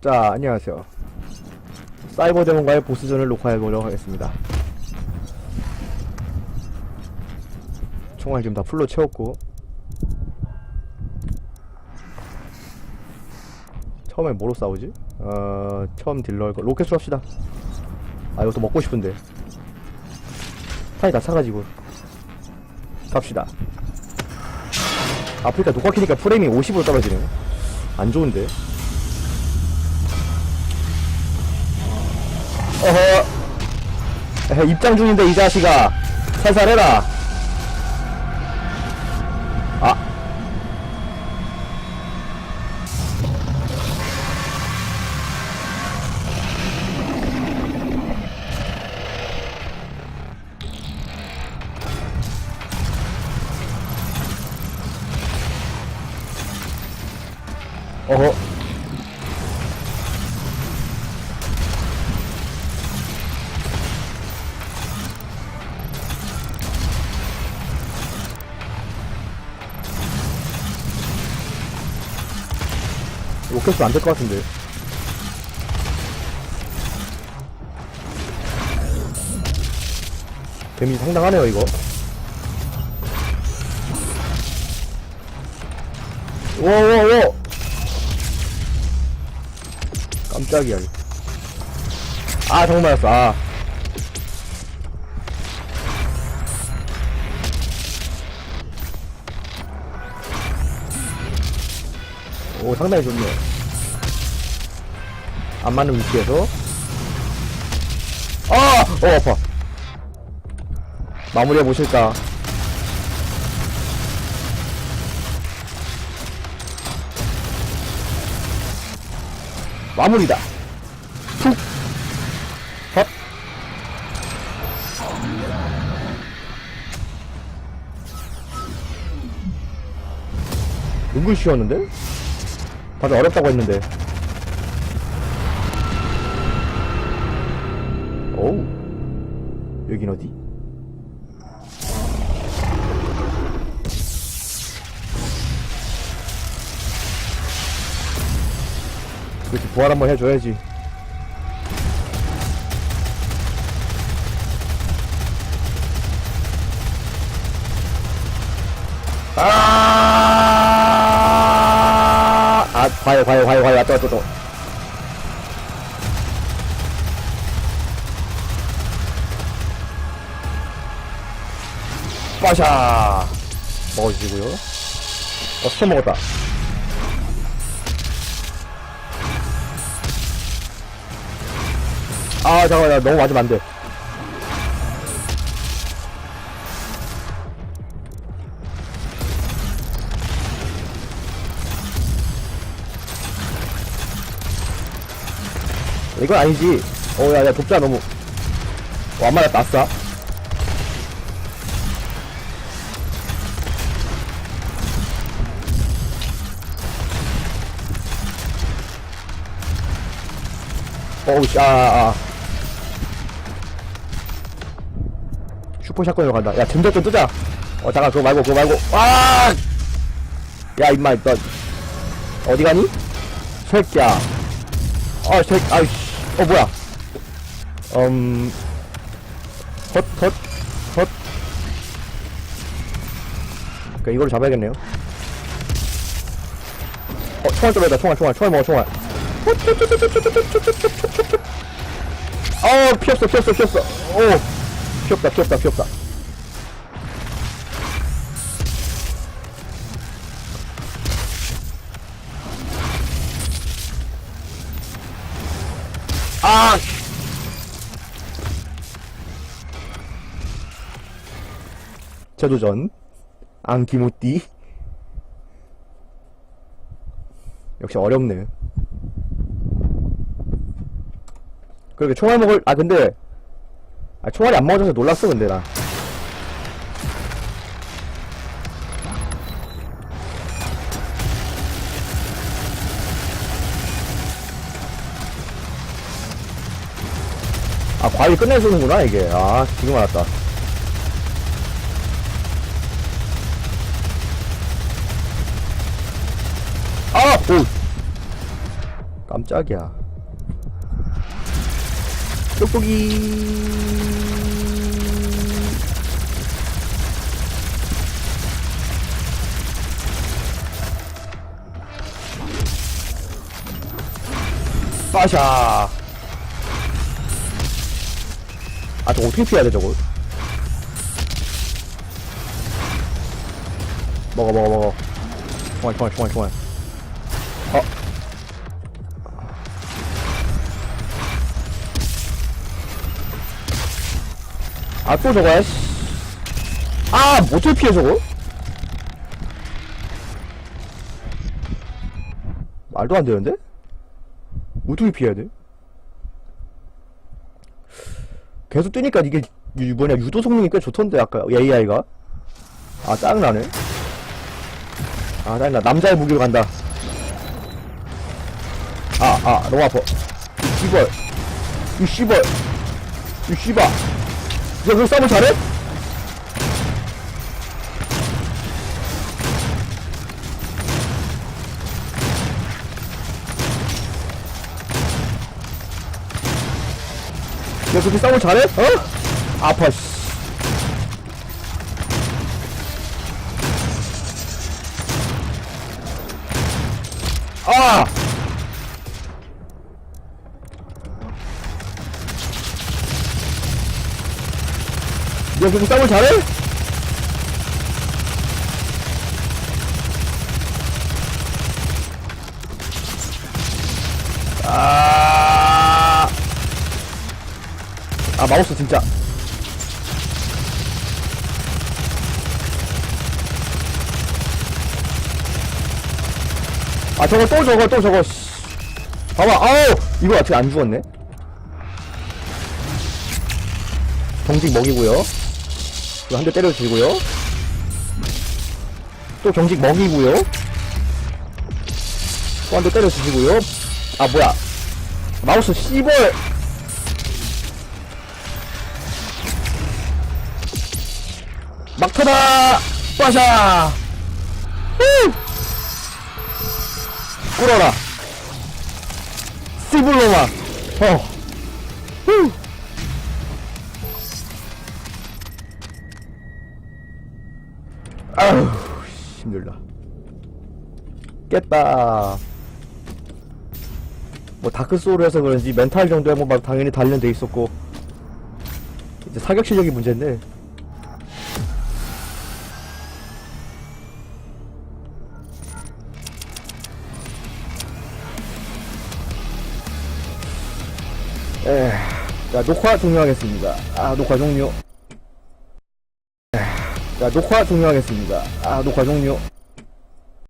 자, 안녕하세요. 사이버 데몬과의 보스전을 녹화해보려고 하겠습니다. 총알 지금 다 풀로 채웠고. 처음에 뭐로 싸우지? 어, 처음 딜러, 거 로켓으로 합시다. 아, 이것도 먹고 싶은데. 탄이 다 차가지고. 갑시다. 아프리카 녹화 키니까 프레임이 50으로 떨어지네. 안 좋은데. 어허. 입장 중인데 이 자식아. 살살 해라 로켓도 안될 것 같은데. 데미지 상당하네요 이거. 오오오! 깜짝이야. 아 정말 맞았어. 아. 오 상당히 좋네요 안 맞는 위치에서 아! 어 아파 마무리해 보실까 마무리다 푹 헛. 은근 쉬웠는데? 다들 어렵다고 했는데 여긴 어디? 그렇게 부활 한번 해줘야지. 아, 아, 과요, 과요, 과요, 과요, 왔다, 왔다, 빠샤! 먹어주시고요. 어, 스쳐 먹었다. 아, 잠깐만, 나 너무 맞으면 안 돼. 이건 아니지. 어, 야, 야, 돕자, 너무. 어, 안 맞았다, 아싸. 어우, 씨, 아, 아, 아. 슈퍼 샷건으로 간다. 야, 젠더 좀 뜨자. 어, 잠깐, 그거 말고, 그거 말고. 아! 야, 임마, 너, 어디 가니? 새끼야. 아, 새, 아이씨. 어, 뭐야. 음, 헛, 헛, 헛. 그니까 이걸로 잡아야겠네요. 어, 총알 좀 해다, 총알, 총알, 총알 먹어, 총알. 어, 피었어, 피었어, 피었어. 오, 피었다, 피었다, 피었다. 아! 재도전 안기무띠 역시 어렵네 그렇게 총알 먹을 아 근데 아 총알이 안 맞아서 놀랐어 근데 나 아, 과일 끝내주는구나, 이게. 아, 지금 알았다. 아! 오! 깜짝이야. 똑똑이. 빠샤. 아, 저거 어떻게 피해야 돼, 저걸? 먹어, 먹어, 먹어. 총알, 총알, 총알, 총알. 아, 또 저거야, 씨. 아, 뭐 어떻게 피해, 저거? 말도 안 되는데? 어떻게 피해야 돼? 계속 뛰니까 이게, 유- 뭐냐, 유도 성능이 꽤 좋던데, 아까, AI가. 아, 짜증나네. 아, 짜증나. 남자의 무기로 간다. 아, 아, 너무 아파. 이 씨벌. 이 씨벌. 이 씨바. 야, 그 싸움 잘해? 야, 그렇게 싸움 잘해? 어? 아파, 씨. 아! 야, 그렇게 싸움 잘해? 아, 아, 마우스 진짜. 아, 저거 또 저거 또 저거, 씨. 봐봐, 아우! 이거 아직 안 죽었네? 경직 먹이고요. 이거 한 대 때려주고요. 또 경직 먹이고요. 또 한 대 때려주시고요. 아, 뭐야. 마우스 씨벌! 막타다! 빠샤! 후! 꿇어라! 씨불로마! 어! 후! 아휴, 씨, 힘들다. 깼다. 뭐, 다크소울에서 그런지 멘탈 정도야 뭐, 막 당연히 단련돼 있었고. 이제 사격 실력이 문제인데. 에, 자, 녹화 종료하겠습니다. 아, 녹화 종료. 에, 자, 녹화 종료하겠습니다. 아, 녹화 종료.